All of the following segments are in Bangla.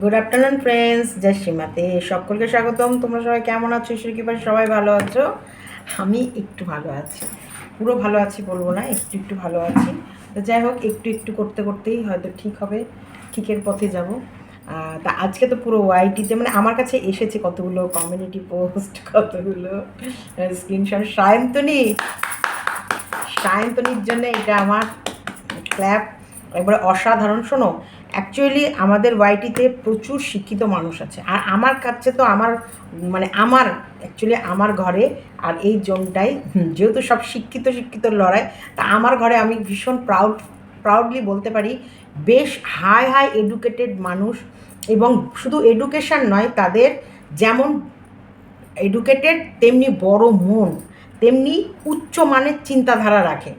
গুড আফটারনুন ফ্রেন্ডস জয় সীমাতে সকলকে স্বাগতম। তোমরা সবাই কেমন আছো? ঈশ্বর কৃপায় সবাই ভালো আছো? আমি একটু ভালো আছি। পুরো ভালো আছি বলব না, একটু একটু ভালো আছি। তো যাই হোক, একটু একটু করতে করতেই হয়তো ঠিক হবে। ঠিকের পথে যাব। তা আজকে তো পুরো ওয়াইটিতে মানে আমার কাছে এসেছে কতগুলো কমিউনিটি পোস্ট কতগুলো স্ক্রিনশট সায়ন্তনী! সায়ন্তনীর জন্য এটা আমার ক্ল্যাপ একবারে অসাধারণ। শোনো অ্যাকচুয়ালি আমাদের ওয়াইটিতে প্রচুর শিক্ষিত মানুষ আছে। আর আমার কাছে তো আমার মানে আমার অ্যাকচুয়ালি আমার ঘরে আর এই জোনটাই, যেহেতু সব শিক্ষিত শিক্ষিত লড়াই, তা আমার ঘরে আমি ভীষণ প্রাউড প্রাউডলি বলতে পারি, বেশ হাই হাই এডুকেটেড মানুষ এবং শুধু এডুকেশন নয়, তাদের যেমন এডুকেটেড তেমনি বড় মন, তেমনি উচ্চ মানের চিন্তাধারা রাখে।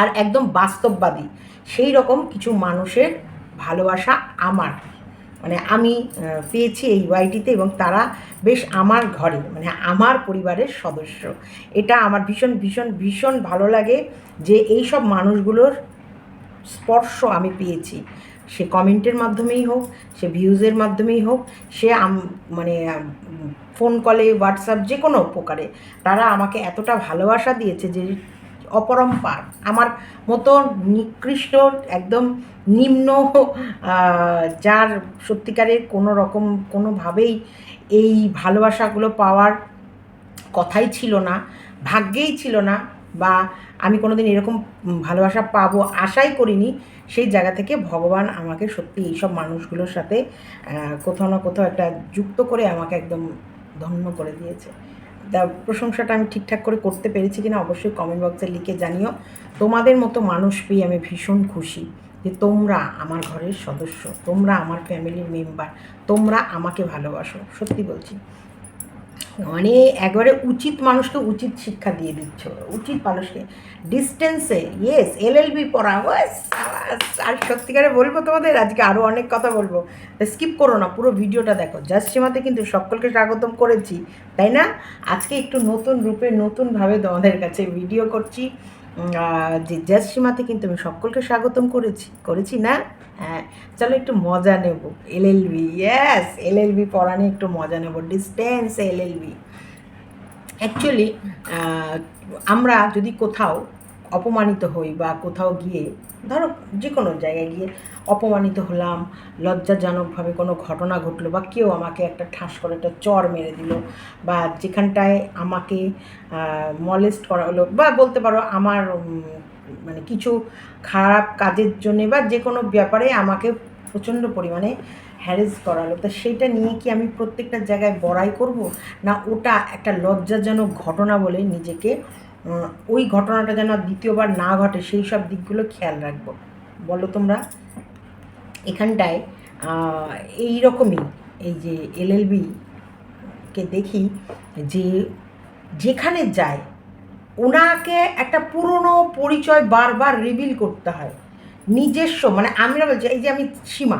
আর একদম বাস্তববাদী। সেই রকম কিছু মানুষের ভালোবাসা আমার। মানে আমি পেয়েছি এই ওয়াইটিতে এবং তারা বেশ আমার ঘরে মানে আমার পরিবারের সদস্য। এটা আমার ভীষণ ভীষণ ভীষণ ভালো লাগে যে এই সব মানুষগুলোর স্পর্শ আমি পেয়েছি। সে কমেন্টের মাধ্যমেই হোক, সে ভিউজের মাধ্যমেই হোক, সে মানে ফোন কলে, হোয়াটসঅ্যাপ যে কোনো প্রকারে, তারা আমাকে এতটা ভালোবাসা দিয়েছে যে অপরম্পার আমার মতো নিকৃষ্ট, একদম নিম্ন যার সত্যিকারের কোনো রকম, কোনোভাবেই এই ভালোবাসাগুলো পাওয়ার কথাই ছিল না, ভাগ্যেই ছিল না, বা আমি কোনোদিন এরকম ভালোবাসা পাবো আশাই করিনি, সেই জায়গা থেকে ভগবান আমাকে সত্যি এইসব মানুষগুলোর সাথে কোথাও না কোথাও একটা যুক্ত করে আমাকে একদম ধন্য করে দিয়েছে। প্রশংসাটা আমি ঠিকঠাক করে করতে পেরেছি কিনা অবশ্যই কমেন্ট বক্সে লিখে জানিও। তোমাদের মতো মানুষ পেয়ে আমি ভীষণ খুশি যে তোমরা আমার ঘরের সদস্য, তোমরা আমার ফ্যামিলির মেম্বার তোমরা আমাকে ভালোবাসো। সত্যি বলছি। মানে একবারে উচিত মানুষকে উচিত শিক্ষা দিয়ে দিচ্ছ। উচিত মানুষকে। ডিস্টেন্সে ইয়েস এল এল বি পড়া, ওয়েস আর সত্যিকারে বলব তোমাদের, আজকে আরও অনেক কথা বলব। স্কিপ করো না, পুরো ভিডিওটা দেখো। জাস্ট সীমাতে কিন্তু সকলকে স্বাগতম করেছি, তাই না? আজকে একটু নতুন রূপে নতুনভাবে তোমাদের কাছে ভিডিও করছি। যে জ্যাজ সীমাতে কিন্তু আমি সকলকে স্বাগতম করেছি করেছি না? হ্যাঁ চলো একটু মজা নেব। L L B yes L L B পড়া নিয়ে একটু মজা নেব। Distance B. অ্যাকচুয়ালি আমরা যদি কোথাও অপমানিত হই বা কোথাও গিয়ে, ধরো যে কোনো জায়গায় গিয়ে অপমানিত হলাম, লজ্জাজনকভাবে কোনো ঘটনা ঘটলো বা কেউ আমাকে একটা ঠাস করে একটা চর মেরে দিল বা যেখানটায় আমাকে মলেস্ট করা হলো বা বলতে পারো আমার মানে কিছু খারাপ কাজের জন্যে বা যে কোনো ব্যাপারে আমাকে প্রচণ্ড পরিমাণে হ্যারেস করালো তা সেইটা নিয়ে কি আমি প্রত্যেকটা জায়গায় বড়াই করব? না ওটা একটা লজ্জাজনক ঘটনা বলে নিজেকে ওই ঘটনাটা যেন দ্বিতীয়বার না ঘটে, সেই সব দিকগুলো খেয়াল রাখব। বলো তোমরা? এখানটায় এই রকমই এই যে এলএলবি কে দেখি যে যেখানে যায়, ওনাকে একটা পুরনো পরিচয় বারবার রিভিল করতে হয়। নিজস্ব মানে আমরা বলছি, এই যে আমি সীমা,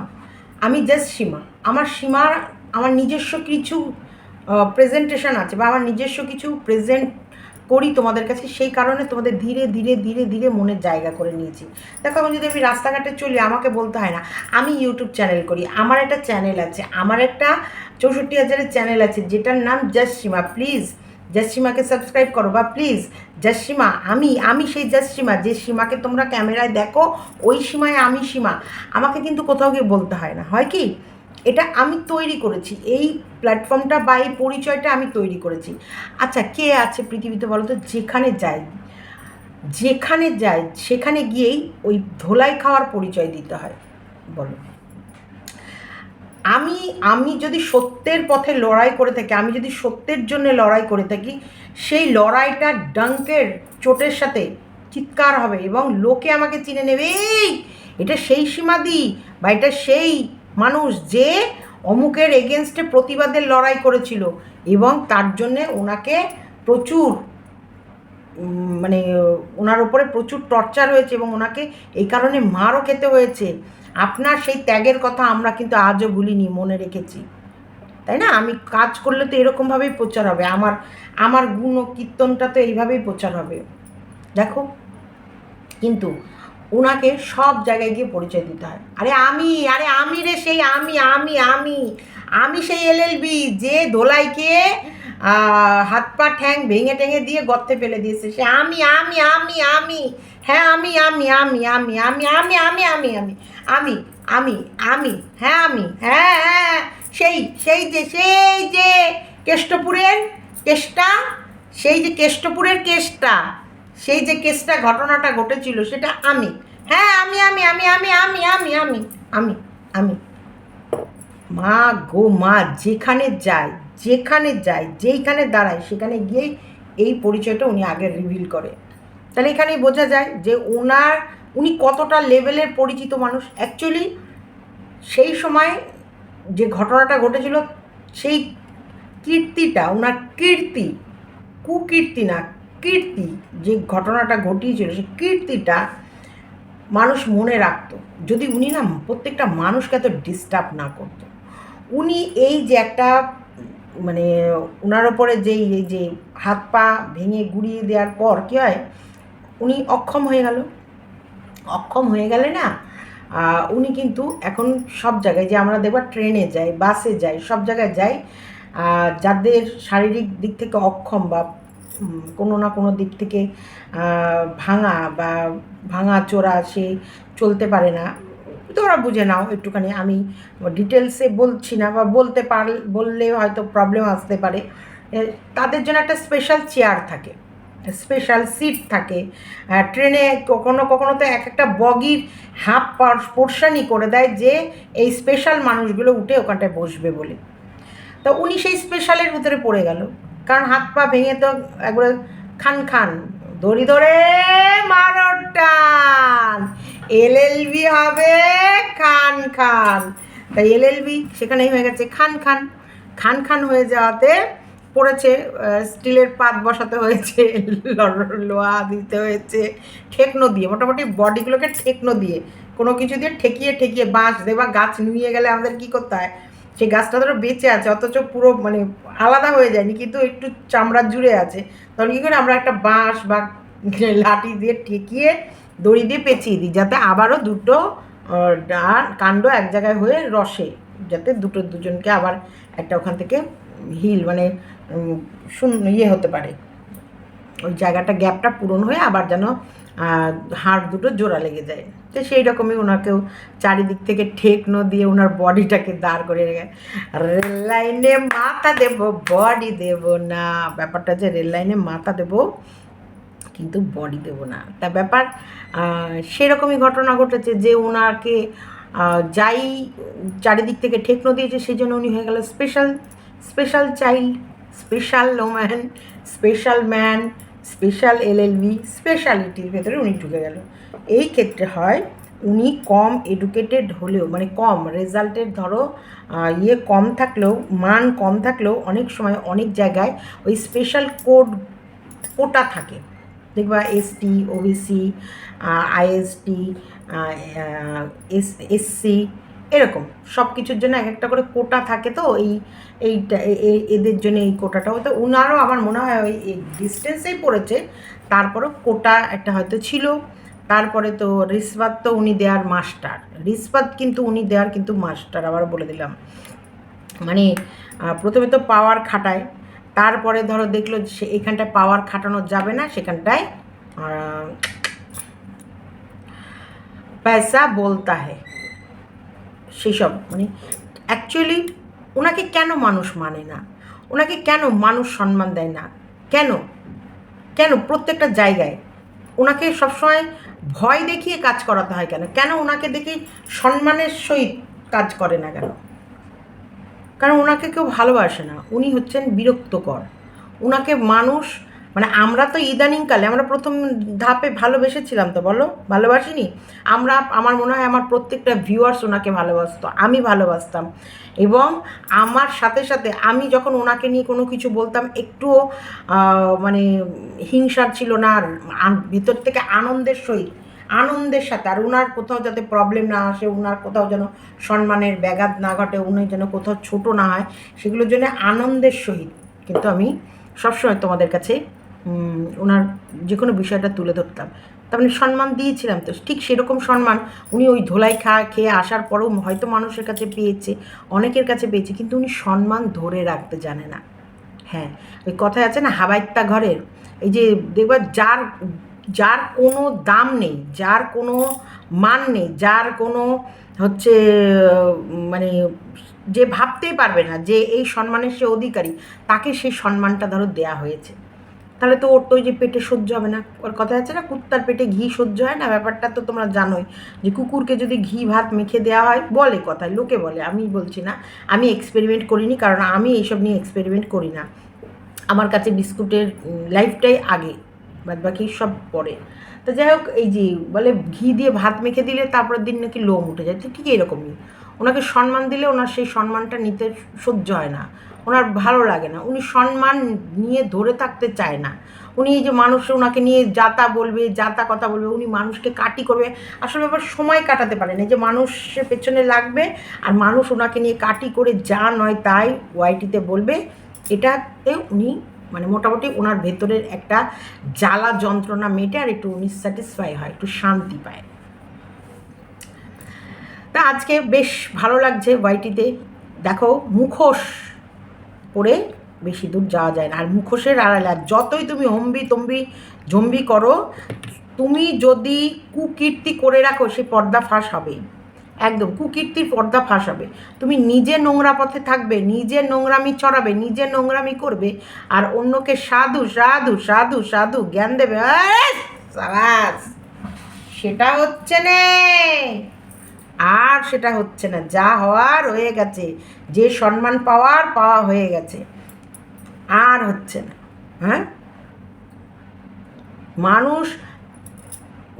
আমি জাস্ট সীমা। আমার সীমার, আমার নিজস্ব কিছু প্রেজেন্টেশন আছে বা আমার নিজস্ব কিছু প্রেজেন্ট করি তোমাদের কাছে, সেই কারণে তোমাদের ধীরে ধীরে ধীরে ধীরে মনের জায়গা করে নিয়েছি। দেখো আমি যদি আমি রাস্তাঘাটে চলি, আমাকে বলতে হয় না, আমি ইউটিউব চ্যানেল করি, আমার একটা চ্যানেল আছে, আমার একটা চৌষট্টি হাজারের চ্যানেল আছে, যেটার নাম জাস্ট সীমা প্লিজ জাসিমাকে সাবস্ক্রাইব করো বা প্লিজ জাসিমা আমি আমি সেই জাসিমা যে সীমাকে তোমরা ক্যামেরায় দেখো, ওই সীমায় আমি সীমা। আমাকে কিন্তু কোথাও গিয়ে বলতে হয় না, হয় কি? এটা আমি তৈরি করেছি। এই প্ল্যাটফর্মটা বা এই পরিচয়টা আমি তৈরি করেছি। আচ্ছা কে আছে পৃথিবীতে বলো তো যেখানে যায় যেখানে যায় সেখানে গিয়েই ওই ধোলাই খাওয়ার পরিচয় দিতে হয়। বলো। আমি আমি যদি সত্যের পথে লড়াই করে থাকি, আমি যদি সত্যের জন্য লড়াই করে থাকি, সেই লড়াইটা ডাঙ্কের চোটের সাথে চিৎকার হবে এবং লোকে আমাকে চিনে নেবে, এই, এটা সেই সীমাদি বা এটা সেই মানুষ যে অমুকের এগেনস্টে প্রতিবাদের লড়াই করেছিল এবং তার জন্যে ওনাকে প্রচুর মানে ওনার উপরে প্রচুর টর্চার হয়েছে এবং ওনাকে এই কারণে মারও খেতে হয়েছে। আপনার সেই ত্যাগের কথা আমরা কিন্তু আজও ভুলিনি, মনে রেখেছি। তাই না? আমি কাজ করলে তো এরকমভাবেই প্রচার হবে। আমার আমার গুণ কীর্তনটা তো এইভাবেই প্রচার হবে। দেখো, কিন্তু ওনাকে সব জায়গায় গিয়ে পরিচয় দিতে হয় আরে আমি আরে আমি রে সেই আমি আমি আমি আমি সেই এলএলবি যে দোলাইকে হাত পা ঠ্যাং ভেঙে টেঙে দিয়ে গর্তে ফেলে দিয়েছে সে আমি আমি আমি আমি হ্যাঁ আমি আমি আমি আমি আমি আমি আমি আমি আমি আমি আমি আমি হ্যাঁ আমি হ্যাঁ হ্যাঁ সেই সেই যে সেই যে কেষ্টপুরের কেষ্টা সেই যে কেষ্টপুরের কেসটা সেই যে কেসটা, ঘটনাটা ঘটেছিল সেটা আমি। হ্যাঁ আমি আমি আমি আমি আমি আমি আমি আমি আমি। মা গো, মা, যেখানে যায় যেখানে যায়, যেইখানে দাঁড়ায়, সেখানে গিয়েই এই পরিচয়টা উনি আগে রিভিল করে। তাহলে এখানেই বোঝা যায় যে ওনার, উনি কতটা লেভেলের পরিচিত মানুষ। অ্যাকচুয়ালি সেই সময় যে ঘটনাটা ঘটেছিল, সেই কীর্তিটা, ওনার কীর্তি, কুকীর্তি না কীর্তি, যে ঘটনাটা ঘটিয়েছিল সেই কীর্তিটা মানুষ মনে রাখতো। যদি উনি না প্রত্যেকটা মানুষকে এত ডিস্টার্ব না করতো। উনি এই যে একটা মানে ওনার ওপরে যেই, এই যে হাত পা ভেঙে গুড়িয়ে দেওয়ার পর কী হয়, উনি অক্ষম হয়ে গেল। অক্ষম হয়ে গেলে না উনি কিন্তু এখন সব জায়গায় যে আমরা দেখবার ট্রেনে যাই, বাসে যাই, সব জায়গায় যাই যাদের শারীরিক দিক থেকে অক্ষম বা কোনো না কোনো দিক থেকে ভাঙা বা ভাঙা চোরা সে চলতে পারে না। তোমরা বুঝে নাও একটুখানি, আমি ডিটেলসে বলছি না বা বলতে পার, বললে হয়তো প্রবলেম আসতে পারে। তাদের জন্য একটা স্পেশাল চেয়ার থাকে স্পেশাল সিট থাকে। ট্রেনে কখনো কখনো তো এক একটা বগির হাফ পোর্শনই করে দেয় যে এই স্পেশাল মানুষগুলো উঠে ওখানটায় বসবে বলে। তা উনি সেই স্পেশালের ভিতরে পড়ে গেল। কারণ হাত পা ভেঙে তো একবারে খান খান। দড়ি ধরে মারো টান। এলএলবি হবে খান খান। তাই এলএলবি সেখানেই হয়ে গেছে খান খান। খান খান হয়ে যাওয়াতে পড়েছে স্টিলের পাত বসাতে হয়েছে লোহা দিতে হয়েছে, ঠেকনো দিয়ে, মোটামুটি বডিগুলোকে ঠেকনো দিয়ে, কোনো কিছু দিয়ে ঠেকিয়ে ঠেকিয়ে বাঁশ দেবা গাছ নুয়ে গেলে আমাদের কী করতে হয়? সেই গাছটা ধরো বেঁচে আছে, অথচ পুরো মানে আলাদা হয়ে যায়নি, কিন্তু একটু চামড়া জুড়ে আছে। তখন কী করে আমরা একটা বাঁশ বা লাঠি দিয়ে ঠেকিয়ে, দড়ি দিয়ে পেঁচিয়ে দিই, যাতে আবারও দুটো কাণ্ড এক জায়গায় হয়ে রসে, যাতে দুটো দুজনকে আবার একটা ওখান থেকে হিল মানে ইয়ে হতে পারে। ওই জায়গাটা গ্যাপটা পূরণ হয়ে আবার যেন হাড় দুটো জোড়া লেগে যায়। তো সেই রকমই ওনাকেও চারিদিক থেকে ঠেকনো দিয়ে ওনার বডিটাকে দাঁড় করে রেখে, রেল লাইনে মাথা দেব, বডি দেব না। ব্যাপারটা যে রেল লাইনে মাথা দেব, কিন্তু বডি দেব না। তা ব্যাপার সেরকমই ঘটনা ঘটেছে যে ওনাকে যাই চারিদিক থেকে ঠেকনো দিয়েছে, সেই জন্য উনি হয়ে গেল special special child special woman special man special LLB স্পেশালিটির ভেতরে উনি ঢুকে গেল। এই ক্ষেত্রে হয়, উনি কম এডুকেটেড হলেও মানে কম রেজাল্টের ধরো ইয়ে কম থাকলেও, মান কম থাকলেও অনেক সময় অনেক জায়গায় ওই স্পেশাল কোড কোটা থাকে। দেখবা এসটি ওবিসি আইএসটি এস এসসি এরকম, সব কিছুর জন্য এক একটা করে কোটা থাকে তো, এই, এইটা এদের জন্য এই কোটাটাও তো উনারও আমার মনে হয় ওই ডিস্টেন্সেই পড়েছে, তারপরও কোটা একটা হয়তো ছিল, তারপরে তো রিসবাত তো উনি দেওয়ার মাস্টার। রিসবাত কিন্তু উনি দেওয়ার কিন্তু মাস্টার আবার বলে দিলাম। মানে প্রথমে তো পাওয়ার খাটায়, তারপরে ধরো দেখল সে এখানটায় পাওয়ার খাটানো যাবে না, সেখানটায় পয়সা বলতা হ্যায় সেসব মানে অ্যাকচুয়ালি ওনাকে কেন মানুষ মানে না? ওনাকে কেন মানুষ সম্মান দেয় না? কেন? কেন প্রত্যেকটা জায়গায়? ওনাকে সবসময় ভয় দেখিয়ে কাজ করাতে হয় কেন? কেন ওনাকে দেখে সম্মানের সহিত কাজ করে না কেন? কারণ ওনাকে কেউ ভালোবাসে না। উনি হচ্ছেন বিরক্তকর। ওনাকে মানুষ মানে আমরা তো ইদানিংকালে, আমরা প্রথম ধাপে ভালোবেসেছিলাম তো, বলো? ভালোবাসিনি? আমরা, আমার মনে হয় আমার প্রত্যেকটা ভিউয়ার্স ওনাকে ভালোবাসতো, আমি ভালোবাসতাম। এবং আমার সাথে সাথে আমি যখন ওনাকে নিয়ে কোনো কিছু বলতাম, একটুও মানে হিংসার ছিল না, আর ভিতর থেকে আনন্দের সহিত, আনন্দের সাথে, আর ওনার কোথাও যাতে প্রবলেম না আসে ওনার কোথাও যেন সম্মানের ব্যাঘাত না ঘটে, উনি যেন কোথাও ছোট না হয়, সেগুলোর জন্য আনন্দের সহিত, কিন্তু আমি সবসময় তোমাদের কাছে ওনার যে কোনো বিষয়টা তুলে ধরতাম। তার মানে সম্মান দিয়েছিলাম তো, ঠিক সেরকম সম্মান উনি ওই ধোলাই খা খেয়ে আসার পরেও হয়তো মানুষের কাছে পেয়েছে, অনেকের কাছে পেয়েছে, কিন্তু উনি সম্মান ধরে রাখতে জানে না। হ্যাঁ ওই কথায় আছে না, হাবাইত্তা ঘরের, এই যে দেখবা যার যার কোনো দাম নেই, যার কোনো মান নেই, যার কোনো হচ্ছে মানে যে ভাবতেই পারবে না যে এই সম্মানের সে অধিকারী, তাকে সেই সম্মানটা ধরো দেয়া হয়েছে। তাহলে তো ওর তো ওই যে পেটে সহ্য হবে না। ওর কথা আছে না, কুত্তার পেটে ঘি সহ্য হয় না? ব্যাপারটা তো তোমরা জানোই যে কুকুরকে যদি ঘি, ভাত মেখে দেওয়া হয়, বলে কথায়, লোকে বলে, আমি বলছি না। আমি এক্সপেরিমেন্ট করিনি কারণ আমি এইসব নিয়ে এক্সপেরিমেন্ট করি না। আমার কাছে বিস্কুটের লাইফটাই আগে বাদ বাকি সব পরে। তো যাই হোক, এই যে বলে ঘি দিয়ে ভাত মেখে দিলে তারপরের দিন নাকি লোম উঠে যায়। তো ঠিক এরকমই ওনাকে সম্মান দিলে ওনার সেই সম্মানটা নিতে সহ্য হয় না। ওনার ভালো লাগে না। উনি সম্মান নিয়ে ধরে থাকতে চায় না। উনি এই যে মানুষ ওনাকে নিয়ে যাতা বলবে, যাতা কথা বলবে, উনি মানুষকে কাটি করবে। আসলে ব্যাপার সময় কাটাতে পারে না এই যে মানুষের পেছনে লাগবে আর মানুষ ওনাকে নিয়ে কাটি করে যা নয় তাই ওয়াইটিতে বলবে, এটাতে উনি মানে মোটামুটি ওনার ভেতরের একটা জ্বালা যন্ত্রণা মেটে আর একটু উনি স্যাটিসফাই হয়, একটু শান্তি পায়। তা আজকে বেশ ভালো লাগছে ওয়াইটিতে। দেখো মুখোশ পরে বেশি দূর যাওয়া যায় না। আর মুখোশের আড়ালে, আর যতই তুমি হম্বি তম্বি জম্বি করো, তুমি যদি কুকীর্তি করে রাখো, সে পর্দা ফাঁস হবেই। একদম, কুকীর্তির পর্দা ফাঁস হবে। তুমি নিজে নোংরা পথে থাকবে, নিজে নোংরামি ছড়াবে নিজে নোংরামি করবে, আর অন্যকে সাধু সাধু সাধু সাধু জ্ঞান দেবে। সেটা হচ্ছে না! আর সেটা হচ্ছে না, যা হওয়ার হয়ে গেছে, যে সম্মান পাওয়ার পাওয়া হয়ে গেছে, আর হচ্ছে না হ্যাঁ? মানুষ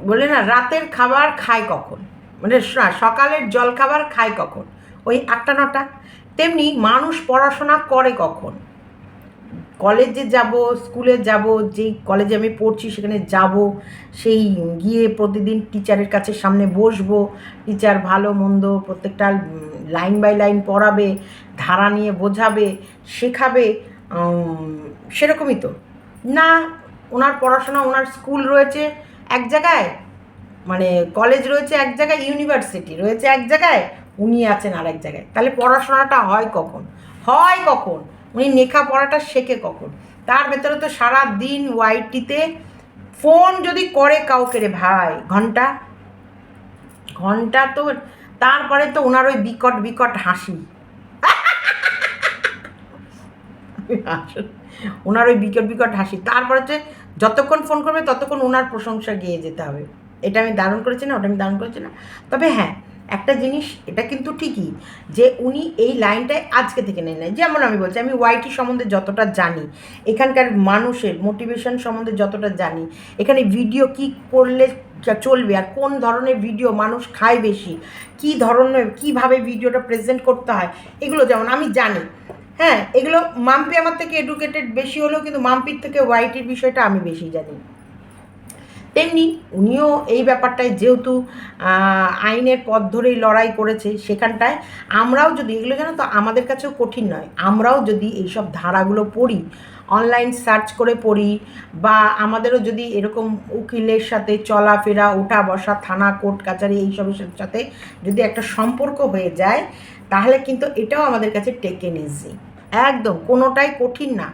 বলে না, রাতের খাবার খায় কখন? মানে সকালের জল খাবার খায় কখন? ওই আটটা নটা। তেমনি মানুষ পড়াশোনা করে কখন? কলেজে যাব, স্কুলে যাব, যেই কলেজে আমি পড়ছি সেখানে যাব, সেই গিয়ে প্রতিদিন টিচারের কাছে সামনে বসবো, টিচার ভালো মন্দ প্রত্যেকটা লাইন বাই লাইন পড়াবে, ধারা নিয়ে বোঝাবে, শেখাবে সেরকমই তো। না, ওনার পড়াশোনা ওনার স্কুল রয়েছে এক জায়গায় মানে কলেজ রয়েছে এক জায়গায়, ইউনিভার্সিটি রয়েছে এক জায়গায়, উনি আছেন আর এক জায়গায়। তাহলে পড়াশোনাটা হয় কখন? হয় কখন? উনি লেখা পড়াটা শেখে কখন? তার ভেতরে তো সারা দিন ওয়াইটিতে ফোন যদি করে কাউকে রে ভাই, ঘণ্টা? ঘণ্টা তো তারপরে তো ওনার ওই বিকট বিকট হাসি। ওনার ওই বিকট বিকট হাসি। তারপরে হচ্ছে যতক্ষণ ফোন করবে ততক্ষণ ওনার প্রশংসা গিয়ে যেতে হবে। এটা আমি দারুণ করেছি না, ওটা আমি দারুণ করেছি না। তবে হ্যাঁ একটা জিনিস, এটা কিন্তু ঠিকই যে উনি এই লাইনটায় আজকে থেকে নেন। নাই যেমন আমি বলছি, আমি ওয়াইটি সম্বন্ধে যতটা জানি, এখানকার মানুষের মোটিভেশন সম্বন্ধে যতটা জানি, এখানে ভিডিও কি করলে চলবে আর কোন ধরনের ভিডিও মানুষ খায় বেশি, কি ধরনের, কীভাবে ভিডিওটা প্রেজেন্ট করতে হয়, এগুলো যেমন আমি জানি। হ্যাঁ এগুলো মাম্পি আমার থেকে এডুকেটেড বেশি হলেও কিন্তু মাম্পির থেকে ওয়াইটির বিষয়টা আমি বেশি জানি। তেমনি উনিও এই ব্যাপারটায় যেহেতু আইনের পথ ধরেই লড়াই করেছে সেখানটায়, আমরাও যদি, এগুলো জানো তো আমাদের কাছেও কঠিন নয়, আমরাও যদি এইসব ধারাগুলো পড়ি, অনলাইন সার্চ করে পড়ি, বা আমাদেরও যদি এরকম উকিলের সাথে চলাফেরা, ওঠা বসা, থানা, কোর্ট, কাচারি এইসবের সাথে যদি একটা সম্পর্ক হয়ে যায়, তাহলে কিন্তু এটাও আমাদের কাছে টেকেন ইজি একদম, কোনোটাই কঠিন না।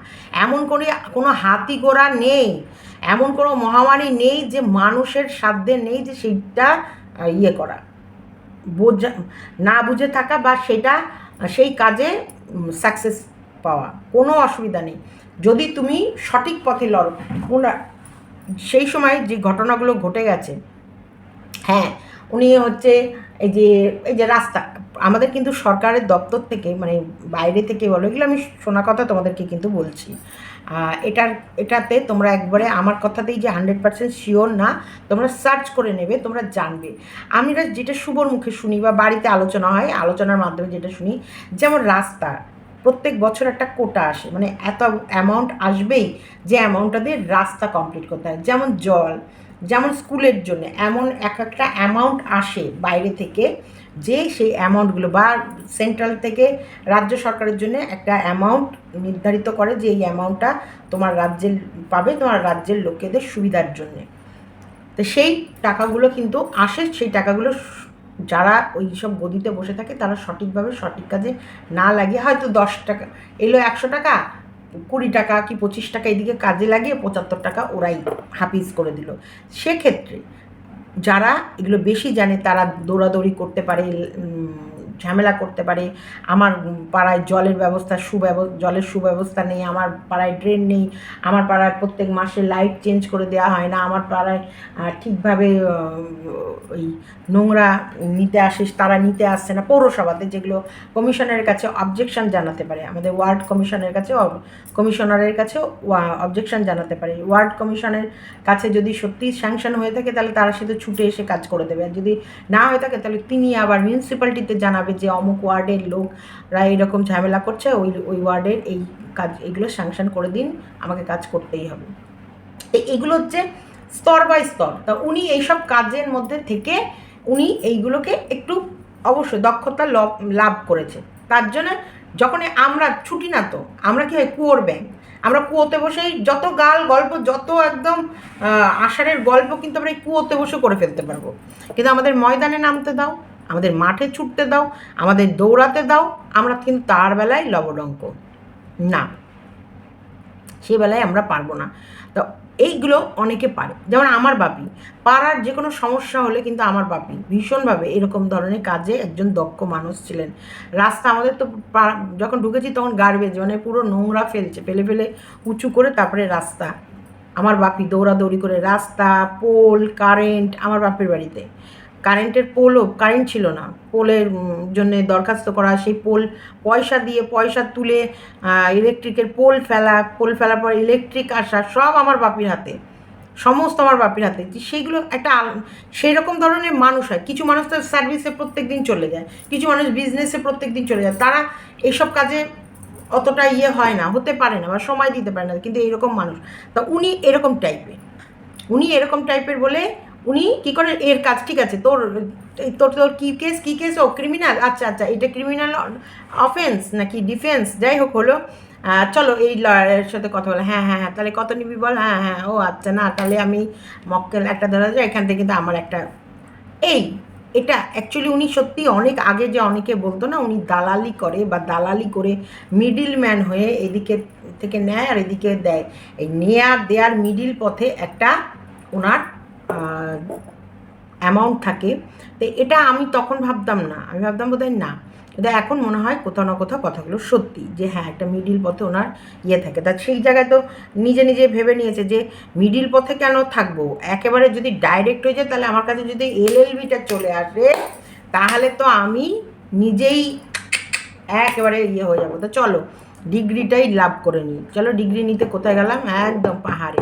এমন করে কোনো হাতি গোড়া নেই এমন কোনো মহামারী নেই যে মানুষের সাধ্যে নেই যে সেইটা ইয়ে করা। বোঝা, না বুঝে থাকা বা সেটা, সেই কাজে সাকসেস পাওয়া। কোনো অসুবিধা নেই। যদি তুমি সঠিক পথে লড়ো সেই সময় যে ঘটনাগুলো ঘটে গেছে হ্যাঁ উনি হচ্ছে এই যে এই যে রাস্তা আমাদের কিন্তু সরকারের দপ্তর থেকে মানে বাইরে থেকে বলো, এগুলো আমি শোনা কথা তোমাদেরকে কিন্তু বলছি। এটার, এটাতে তোমরা একবারে আমার কথাতেই যে হান্ড্রেড পার্সেন্ট শিওর না, তোমরা সার্চ করে নেবে, তোমরা জানবে। আমরা যেটা শুভর মুখে শুনি বা বাড়িতে আলোচনা হয়, আলোচনার মাধ্যমে যেটা শুনি, যেমন রাস্তা, প্রত্যেক বছর একটা কোটা আসে মানে এত অ্যামাউন্ট আসবেই যে অ্যামাউন্টটা দিয়ে রাস্তা কমপ্লিট করতে হয়। যেমন জল, যেমন স্কুলের জন্য, এমন এক একটা অ্যামাউন্ট আসে বাইরে থেকে যে সেই অ্যামাউন্টগুলো বা সেন্ট্রাল থেকে রাজ্য সরকারের জন্য একটা অ্যামাউন্ট নির্ধারিত করে যে এই অ্যামাউন্টটা তোমার রাজ্যের পাবে তোমার রাজ্যের লোকেদের সুবিধার জন্যে। তো সেই টাকাগুলো কিন্তু আসে, সেই টাকাগুলো যারা ওই সব গদিতে বসে থাকে তারা সঠিকভাবে, সঠিক কাজে না লাগিয়ে হয়তো দশ টাকা, এলো একশো টাকা, কুড়ি টাকা কি পঁচিশ টাকা এদিকে কাজে লাগিয়ে পঁচাত্তর টাকা ওরাই হাফিজ করে দিল। সেক্ষেত্রে যারা এগুলো বেশি জানে তারা দৌড়াদৌড়ি করতে পারে ঝামেলা করতে পারে। আমার পাড়ায় জলের ব্যবস্থা, সুব্যব, জলের সুব্যবস্থা নেই, আমার পাড়ায় ড্রেন নেই, আমার পাড়ায় প্রত্যেক মাসে লাইট চেঞ্জ করে দেওয়া হয় না, আমার পাড়ায় ঠিকভাবে ওই নোংরা নিতে আসে, তারা নিতে আসছে না। পৌরসভাতে যেগুলো কমিশনারের কাছে অবজেকশন জানাতে পারে, আমাদের ওয়ার্ড কমিশনের কাছে কমিশনারের কাছেও অবজেকশন জানাতে পারে। ওয়ার্ড কমিশনের কাছে যদি সত্যি স্যাংশন হয়ে থাকে, তাহলে তারা শুধু ছুটে এসে কাজ করে দেবে। আর যদি না হয়ে থাকে, তাহলে তিনি আবার মিউনিসিপ্যালিটিতে জানাবে যে অমুক ওয়ার্ডের লোকরা এরকম ঝামেলা করছে, ওই ওই ওয়ার্ডের এই কাজ, এগুলো স্যাংশন করে দিন, আমাকে কাজ করতেই হবে। এ- এগুলো হচ্ছে স্তর বাই স্তর। তা উনি এইসব কাজের মধ্যে থেকে উনি এইগুলোকে একটু অবশ্যই দক্ষতা লাভ করেছে। তার জন্য যখন আমরা, ছুটি না তো, আমরা কি হয় কুয়োর ব্যাংক আমরা কুয়োতে বসেই যত গাল গল্প, যত একদম আষাঢ়ের গল্প কিন্তু আমরা এই কুয়োতে বসে করে ফেলতে পারব। কিন্তু আমাদের ময়দানে নামতে দাও। আমাদের মাঠে ছুটতে দাও, আমাদের দৌড়াতে দাও, আমরা কিন্তু তার বেলায় লবডঙ্ক না, সে বেলায় আমরা পারব না। তো এইগুলো অনেকে পারে। যেমন আমার বাপি, পাড়ার যে কোনো সমস্যা হলে কিন্তু আমার বাপি ভীষণভাবে এরকম ধরনের কাজে একজন দক্ষ মানুষ ছিলেন। রাস্তা আমাদের তো যখন ঢুকেছি তখন গার্বেজ মানে পুরো নোংরা ফেলছে, ফেলে ফেলে উঁচু করে তারপরে রাস্তা। আমার বাপি দৌড়াদৌড়ি করে রাস্তা, পোল কারেন্ট আমার বাপের বাড়িতে। কারেন্টের পোলও, কারেন্ট ছিল না। পোলের জন্য দরখাস্ত করা, সেই পোল পয়সা দিয়ে, পয়সা তুলে ইলেকট্রিকের পোল ফেলা, পোল ফেলার পর ইলেকট্রিক আসা, সব আমার বাপির হাতে। সমস্ত আমার বাপির হাতে। সেইগুলো একটা সেই রকম ধরনের মানুষ হয়। কিছু মানুষ তো সার্ভিসে প্রত্যেক দিন চলে যায়। কিছু মানুষ বিজনেসে প্রত্যেক দিন চলে যায়। তারা এইসব কাজে অতটা ইয়ে হয় না, হতে পারে না বা সময় দিতে পারে না, কিন্তু এরকম মানুষ। তা উনি এরকম টাইপের উনি এরকম টাইপের বলে উনি কি করে এর কাজ? ঠিক আছে, তোর তোর তোর কী কেস কী কেস ও ক্রিমিনাল আচ্ছা আচ্ছা এটা ক্রিমিনাল অফেন্স নাকি ডিফেন্স যাই হোক হলো। চলো এই লয়ারের সাথে কথা বলে। হ্যাঁ হ্যাঁ হ্যাঁ তাহলে কত নিবি বল? হ্যাঁ হ্যাঁ ও আচ্ছা না, তাহলে আমি মক্কেল একটা ধরা যায় এখান থেকে কিন্তু আমার একটা এই, এটা অ্যাকচুয়ালি উনি সত্যি অনেক আগে যে অনেকে বলতো না, উনি দালালি করে বা দালালি করে মিডিল ম্যান হয়ে এদিকে থেকে নেয় আর এদিকে দেয়। এই নেয়া দেয়ার মিডিল পথে একটা ওনার অ্যামাউন্ট থাকে, তো এটা আমি তখন ভাবতাম না। আমি ভাবতাম বোধহয় না। কিন্তু এখন মনে হয় কোথাও না কোথাও কথাগুলো সত্যি যে হ্যাঁ একটা মিডিল পথে ওনার ইয়ে থাকে। তা সেই জায়গায় তো নিজে নিজে ভেবে নিয়েছে যে মিডিল পথে কেন থাকব? একেবারে যদি ডাইরেক্ট হয়ে যায়, তাহলে আমার কাছে যদি এলএলবিটা চলে আসে, তাহলে তো আমি নিজেই একেবারে ইয়ে হয়ে যাব। তো চলো, ডিগ্রিটাই লাভ করে নিই। চলো, ডিগ্রি নিতে কোথায় গেলাম? একদম পাহাড়ে।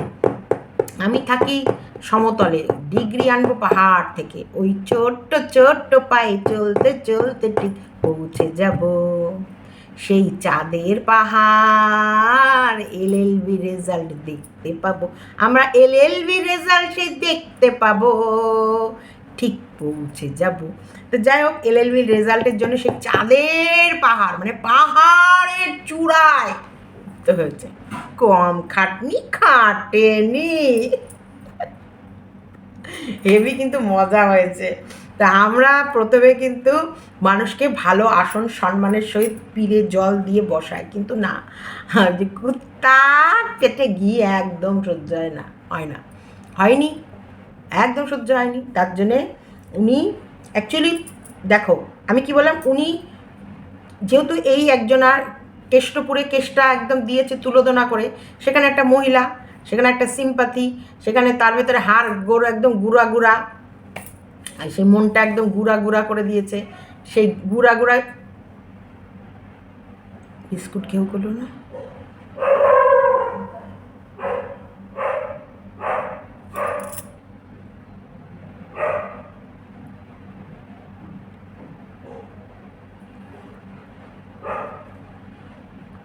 আমি থাকি সমতলে, ডিগ্রি আনব পাহাড় থেকে। ওই ছোট্ট ছোট্ট পায়ে চলতে চলতে ঠিক পৌঁছে যাব। সেই চাঁদের পাহাড় এলএলবি রেজাল্ট দেখতে পাবো। আমরা এলএলবি রেজাল্ট সেই দেখতে পাবো। ঠিক পৌঁছে যাব। তো যাই হোক এলএলবি রেজাল্টের জন্য সেই চাঁদের পাহাড় মানে পাহাড়ের চূড়ায়, তো হয়েছে। কম খাটনি, খাটেনি। হেভি কিন্তু মজা হয়েছে। তা আমরা প্রথমে কিন্তু মানুষকে ভালো আসন সম্মানের সহিত পীরে জল দিয়ে বসাই, কিন্তু না যে কুত্তা পেটে গিয়ে একদম সহ্য হয় না হয় না। হয়নি, একদম সহ্য হয়নি। তার জন্যে উনি অ্যাকচুয়ালি দেখো, আমি কি বললাম, উনি যেহেতু এই একজনার কেষ্টপুরে কেষ্টা একদম দিয়েছে, তুলোদনা করে, সেখানে একটা মহিলা সেখানে একটা সিম্পাথি সেখানে তার ভেতরে হাড় গোড় একদম গুড়া গুড়া, আর সেই মনটা একদম গুড়া গুড়া করে দিয়েছে। সেই গুড়া গুড়া বিস্কুট কেউ করল না?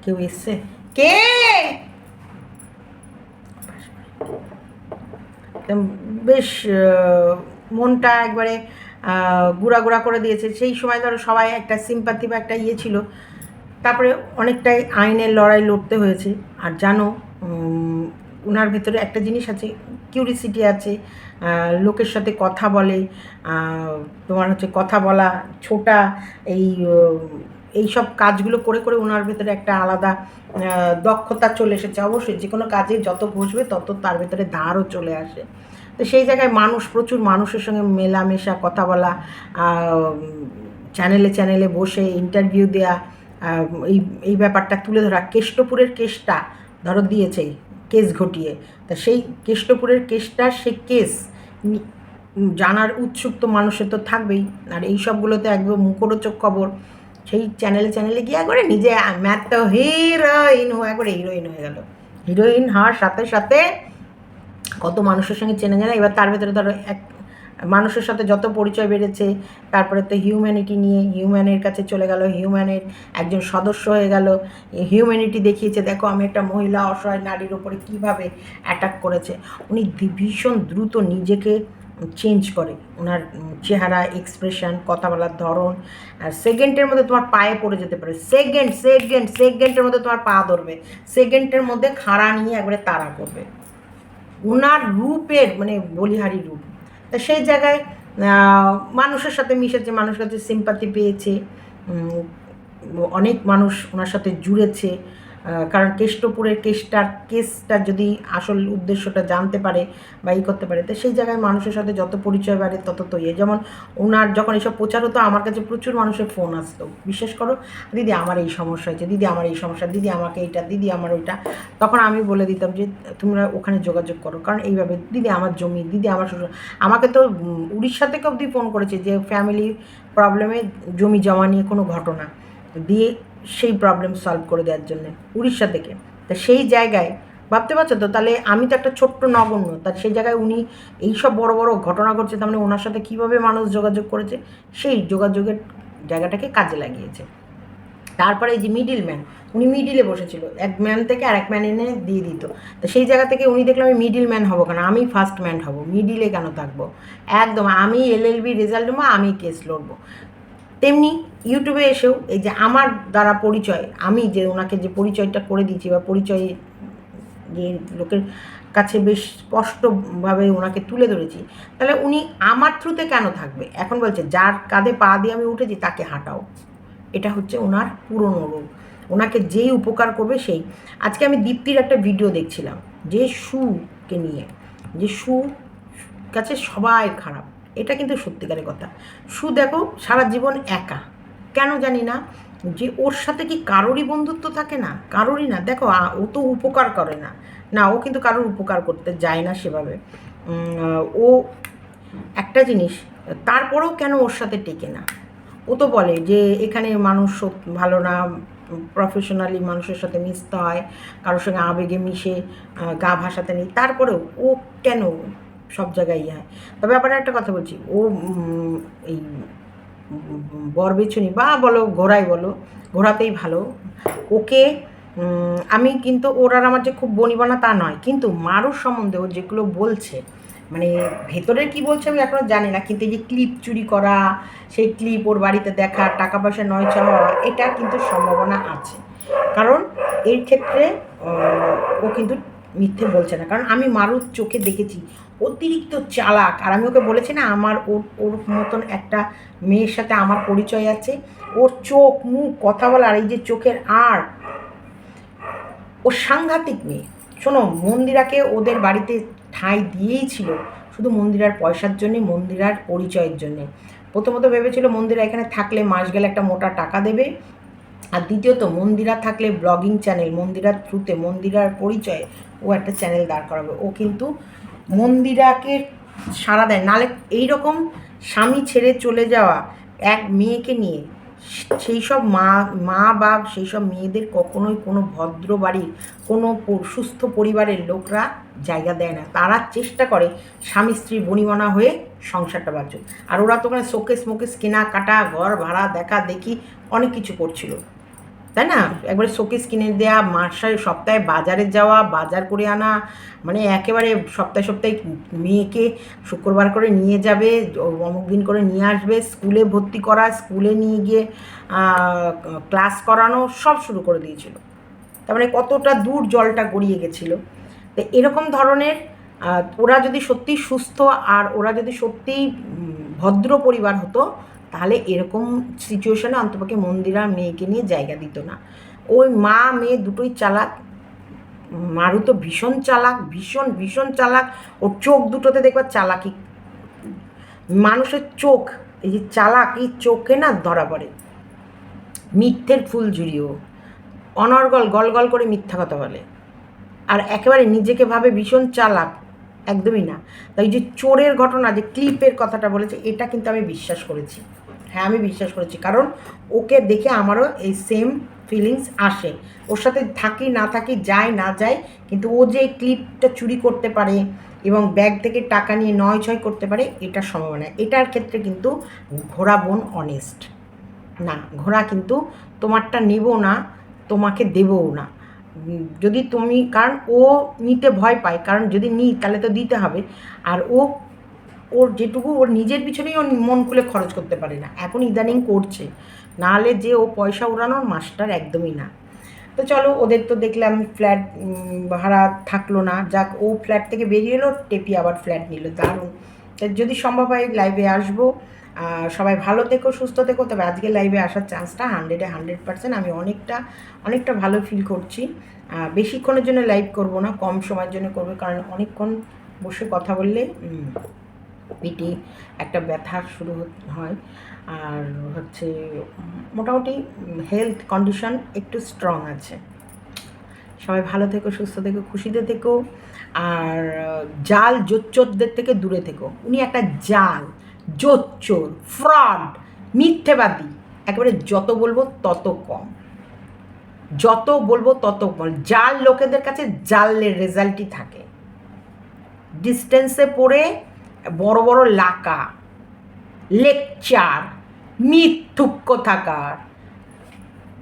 কেউ এসছে? কে একদম বেশ মনটা একবারে গুড়া গুড়া করে দিয়েছে। সেই সময় ধরো সবাই একটা সিম্পাথি বা একটা ইয়ে ছিল। তারপরে অনেকটাই আইনের লড়াই লড়তে হয়েছে। আর জানো ওনার ভেতরে একটা জিনিস আছে কিউরিসিটি আছে লোকের সাথে কথা বলে তোমার হচ্ছে কথা বলা, ছোটা, এই এই সব কাজগুলো করে করে ওনার ভেতরে একটা আলাদা দক্ষতা চলে এসেছে। অবশ্যই যে কোনো কাজে যত বসবে তত তার ভেতরে ধারও চলে আসে। তো সেই জায়গায় মানুষ, প্রচুর মানুষের সঙ্গে মেলামেশা, কথা বলা চ্যানেলে চ্যানেলে বসে ইন্টারভিউ দেওয়া এই এই ব্যাপারটা তুলে ধরা। কেষ্টপুরের কেসটা ধরো দিয়েছে, কেস ঘটিয়ে। তা সেই কেষ্টপুরের কেসটা, সে কেস জানার উৎসুক তো মানুষের তো থাকবেই। আর এই সবগুলোতে একদম মুখরোচক খবর। সেই চ্যানেলে চ্যানেলে গিয়ে করে নিজে ম্যাথ তো হিরোইন হয়ে করে হিরোইন হয়ে গেল। হিরোইন হওয়ার সাথে সাথে কত মানুষের সঙ্গে চেনে জানা এবার তার ভেতরে ধরো এক মানুষের সাথে যত পরিচয় বেড়েছে, তারপরে তো হিউম্যানিটি নিয়ে হিউম্যানের কাছে চলে গেল হিউম্যানের একজন সদস্য হয়ে গেল হিউম্যানিটি দেখিয়েছে, দেখো, আমি একটা মহিলা অসহায় নারীর ওপরে কীভাবে অ্যাটাক করেছে? উনি ভীষণ দ্রুত নিজেকে চেঞ্জ করে। ওনার চেহারা এক্সপ্রেশন কথা বলার ধরন, আর সেকেন্ডের মধ্যে তোমার পায়ে পড়ে যেতে পারে। সেকেন্ড সেকেন্ড সেকেন্ডের মধ্যে তোমার পা ধরবে। সেকেন্ডের মধ্যে খাড়া নিয়ে একবারে তাড়া করবে। ওনার রূপের মানে বলিহারি রূপ। তা সেই জায়গায় মানুষের সাথে মিশেছে, মানুষের কাছে সিম্পাতি পেয়েছে। অনেক মানুষ ওনার সাথে জুড়েছে। কারণ কেষ্টপুরের কেসটার কেসটা যদি আসল উদ্দেশ্যটা জানতে পারে বা ই করতে পারে, তো সেই জায়গায় মানুষের সাথে যত পরিচয় বাড়ে তত তো ইয়ে। যেমন ওনার যখন এইসব প্রচার হতো, আমার কাছে প্রচুর মানুষের ফোন আসতো। বিশ্বাস করো, দিদি, আমার এই সমস্যা হয়েছে, দিদি, আমার এই সমস্যা, দিদি, আমাকে এইটা, দিদি, আমার ওইটা। তখন আমি বলে দিতাম যে, তোমরা ওখানে যোগাযোগ করো। কারণ এইভাবে, দিদি, আমার জমি, দিদি, আমার শ্বশুর আমাকে তো উড়িষ্যা থেকে অবধি ফোন করেছে যে ফ্যামিলি প্রবলেমে জমি জমা নিয়ে কোনো ঘটনা। দিয়ে সেই প্রবলেম সলভ করে দেওয়ার জন্য উড়িষ্যা থেকে। তা সেই জায়গায়, ভাবতে পারছ তো? তাহলে আমি তো একটা ছোট্ট নগণ্য, তা সেই জায়গায় উনি এইসব বড় বড় ঘটনা ঘটছে, তার মানে ওনার সাথে কীভাবে মানুষ যোগাযোগ করেছে? সেই যোগাযোগের জায়গাটাকে কাজে লাগিয়েছে। তারপরে এই যে মিডিল ম্যান উনি মিডিলে বসেছিল। এক ম্যান থেকে আর এক ম্যান এনে দিয়ে দিত। তো সেই জায়গা থেকে উনি দেখলাম আমি মিডিল ম্যান হব কেন? আমি ফার্স্ট ম্যান হব মিডিলে কেন থাকব? একদম, আমি এলএলবি রেজাল্ট নেব, আমি কেস লড়বো। তেমনি ইউটিউবে এসেও এই যে আমার দ্বারা পরিচয়, আমি যে ওনাকে যে পরিচয়টা করে দিয়েছি বা পরিচয় যে লোকের কাছে বেশ স্পষ্টভাবে ওনাকে তুলে ধরেছি, তাহলে উনি আমার থ্রুতে কেন থাকবে? এখন বলছে, যার কাঁধে পা দিয়ে আমি উঠেছি, তাকে হাঁটাও। এটা হচ্ছে ওনার পুরনো রূপ। ওনাকে যেই উপকার করবে সেই। আজকে আমি দীপ্তির একটা ভিডিও দেখছিলাম, যে সুকে নিয়ে, যে সু কাছে সবাই খারাপ। এটা কিন্তু সত্যিকারের কথা। সু দেখো, সারা জীবন একা। কেন জানি না? যে ওর সাথে কি কারোরই বন্ধুত্ব থাকে না? কারোরই না। দেখো ও তো উপকার করে না। না, ও কিন্তু কারোর উপকার করতে যায় না সেভাবে। ও, একটা জিনিস, তারপরেও কেন ওর সাথে টেকে না? ও তো বলে যে, এখানে মানুষ ভালো না প্রফেশনালি মানুষের সাথে মিশতে হয়, কারোর সঙ্গে আবেগে মিশে গা ভাসাতে নেই। তারপরেও ও কেন সব জায়গায় ইয়ে হয়। তবে আবার একটা কথা বলছি, ও এই বর বেছুনি বা বলো ঘোড়াই বলো, ঘোড়াতেই ভালো। ওকে আমি কিন্তু ওর আর আমার যে খুব বনিবনা তা নয়। কিন্তু মারুর সম্বন্ধে ও যেগুলো বলছে মানে ভেতরের কি বলছে আমি এখনও জানি না, কিন্তু এই যে ক্লিপ চুরি করা, সেই ক্লিপ ওর বাড়িতে দেখা, টাকা পয়সা নয় চাওয়া, এটা কিন্তু সম্ভাবনা আছে। কারণ এর ক্ষেত্রে ও কিন্তু মিথ্যে বলছে না। কারণ আমি মারুর চোখে দেখেছি। অতিরিক্ত চালাক। আর আমি ওকে বলেছি না, আমার ওর ওর মতন একটা মেয়ের সাথে আমার পরিচয় আছে। ওর চোখ, মুখ, কথা বলা আর এই যে চোখের আড়, ও সাংঘাতিক মেয়ে। শোনো, মন্দিরাকে ওদের বাড়িতে ঠাঁই দিয়েই ছিল। শুধু মন্দিরার পয়সার জন্যে, মন্দিরার পরিচয়ের জন্যে। প্রথমত ভেবেছিল মন্দিরা এখানে থাকলে মাস গেলে একটা মোটা টাকা দেবে। আর দ্বিতীয়ত মন্দিরা থাকলে ব্লগিং চ্যানেল, মন্দিরার থ্রুতে মন্দিরার পরিচয়ে ও একটা চ্যানেল দাঁড় করাবে। ও কিন্তু মন্দিরাকে সাড়া দেয়। নালে এইরকম স্বামী ছেড়ে চলে যাওয়া এক মেয়েকে নিয়ে, সেই সব মা মা বাপ, সেই সব মেয়েদের কখনোই কোনো ভদ্র বাড়ির, কোনো সুস্থ পরিবারের লোকরা জায়গা দেয় না। তারা চেষ্টা করে স্বামী স্ত্রী বনিবনা হয়ে সংসারটা বাঁচুক। আর ওরা তো ওখানে শোকেস মোকেস কেনা কাটা ঘর ভাড়া, দেখা, দেখি অনেক কিছু করছিল। তাই না? একবারে শোকেস কিনে দেওয়া মাসে সপ্তাহে বাজারে যাওয়া, বাজার করে আনা মানে একেবারে সপ্তাহে সপ্তাহে মেয়েকে শুক্রবার করে নিয়ে যাবে, অমুক দিন করে নিয়ে আসবে, স্কুলে ভর্তি করা, স্কুলে নিয়ে গিয়ে ক্লাস করানো, সব শুরু করে দিয়েছিল। তার মানে কতটা দূর জলটা গড়িয়ে গেছিল। তো এরকম ধরনের ওরা যদি সত্যি সুস্থ আর ওরা যদি সত্যিই ভদ্র পরিবার হতো তাহলে এরকম সিচুয়েশনে অন্তপক্ষে মন্দিরা মেয়েকে নিয়ে জায়গা দিত না। ওই মা, মেয়ে দুটোই চালাক। মারু তো ভীষণ চালাক, ভীষণ ভীষণ চালাক। ওর চোখ দুটোতে দেখবার চালাকি। মানুষের চোখ, এই যে চালাক, এই চোখে না ধরা পড়ে। মিথ্যের ফুল ঝুড়িও অনর্গল গল গল করে মিথ্যা কথা বলে। আর একেবারে নিজেকে ভাবে ভীষণ চালাক। একদমই না। তাই যে চোরের ঘটনা, যে ক্লিপের কথাটা বলেছে, এটা কিন্তু আমি বিশ্বাস করেছি। হ্যাঁ আমি বিশ্বাস করেছি। কারণ ওকে দেখে আমারও এই সেম ফিলিংস আসে। ওর সাথে থাকি, না থাকি যায় না যায় কিন্তু ও যে ক্লিপটা চুরি করতে পারে এবং ব্যাগ থেকে টাকা নিয়ে নয় ছয় করতে পারে, এটা সম্ভাবনা এটার ক্ষেত্রে কিন্তু ঘোড়া বোন অনেস্ট না, ঘোড়া কিন্তু তোমারটা নেব না, তোমাকে দেবও না। যদি তুমি, কারণ ও নিতে ভয় পায়, কারণ যদি নিই, তাহলে তো দিতে হবে। আর ও ওর যেটুকু ওর নিজের পিছনেই ও মন খুলে খরচ করতে পারে না। এখন ইদানিং করছে। নাহলে যে ও পয়সা উড়ানোর মাস্টার একদমই না। তো চলো, ওদের তো দেখলাম ফ্ল্যাট ভাড়া থাকল না। যাক, ও ফ্ল্যাট থেকে বেরিয়ে এলো, টেপি আবার ফ্ল্যাট নিল। দারুণ। যদি সম্ভব হয় লাইভে আসব। সবাই ভালো থেকো, সুস্থ থেকো। তবে আজকে লাইভে আসার চান্সটা হান্ড্রেডে হান্ড্রেড পার্সেন্ট আমি অনেকটা অনেকটা ভালো ফিল করছি। বেশিক্ষণের জন্য লাইভ করব না, কম সময়ের জন্য করব। কারণ অনেকক্ষণ বসে কথা বললে পেটে একটা ব্যথা শুরু হয়। আর হচ্ছে মোটামুটি হেলথ কন্ডিশন একটু স্ট্রং আছে। সবাই ভালো থেকো, সুস্থ থেকো, খুশিতে থেকো। আর জাল জোচ্চোরদের থেকে দূরে থেকো। উনি একটা জাল, জোচ্চোর ফ্রড মিথ্যেবাদী। একেবারে যত বলব তত কম। যত বলব তত কম। জাল লোকেদের কাছে জালের রেজাল্টই থাকে। ডিস্টেন্সে পড়ে বড় বড় লাকা, লেকচার মিথ্যুক্ষ থাকার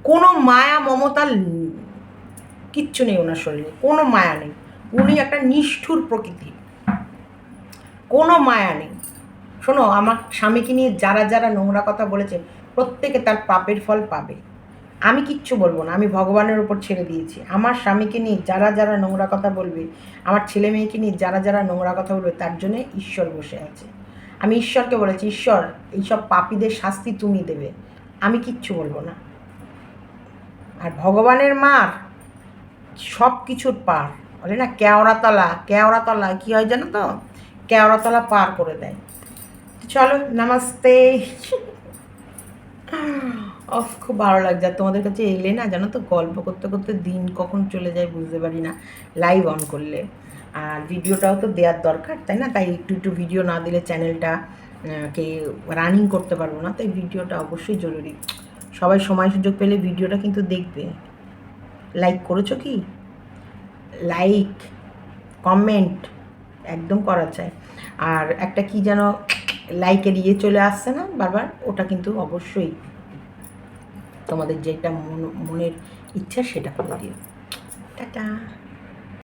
কোনো মায়া মমতা কিচ্ছু নেই ওনার শরীরে, কোনো মায়া নেই। উনি একটা নিষ্ঠুর প্রকৃতি। কোনো মায়া নেই। শোনো, আমার স্বামীকে নিয়ে যারা যারা নোংরা কথা বলেছে প্রত্যেকে তার পাপের ফল পাবে। আমি কিচ্ছু বলব না, আমি ভগবানের উপর ছেড়ে দিয়েছি। আমার স্বামীকে নিয়ে যারা যারা নোংরা কথা বলবে, আমার ছেলে মেয়েকে নিয়ে যারা যারা নোংরা কথা বলবে, তার জন্য ঈশ্বর বসে আছে। আমি ঈশ্বরকে বলেছি, ঈশ্বর, এইসব পাপীদের শাস্তি তুমি দেবে। আমি কিচ্ছু বলব না। আর ভগবানের মার সব কিছুর পার। বলে না কেওড়াতলা কেওড়াতলা কী হয় জানো তো? কেওড়াতলা পার করে দেয়। চলো, নমস্তে। অফ, খুব ভালো লাগছে। আর তোমাদের কাছে এলে না, জানো তো, গল্প করতে করতে দিন কখন চলে যায় বুঝতে পারি না। লাইভ অন করলে। আর ভিডিওটাও তো দেওয়ার দরকার, তাই না? তাই একটু একটু ভিডিও না দিলে চ্যানেলটা কে রানিং করতে পারব না, তাই ভিডিওটা অবশ্যই জরুরি। সবাই সময় সুযোগ পেলে ভিডিওটা কিন্তু দেখবে। লাইক করেছ কি? লাইক কমেন্ট একদম করা চাই। আর একটা কি যেন লাইকের ইয়ে চলে আসছে না, বারবার, ওটা কিন্তু অবশ্যই তোমাদের যেটা মন মনের ইচ্ছা সেটা করে দিও। টাটা।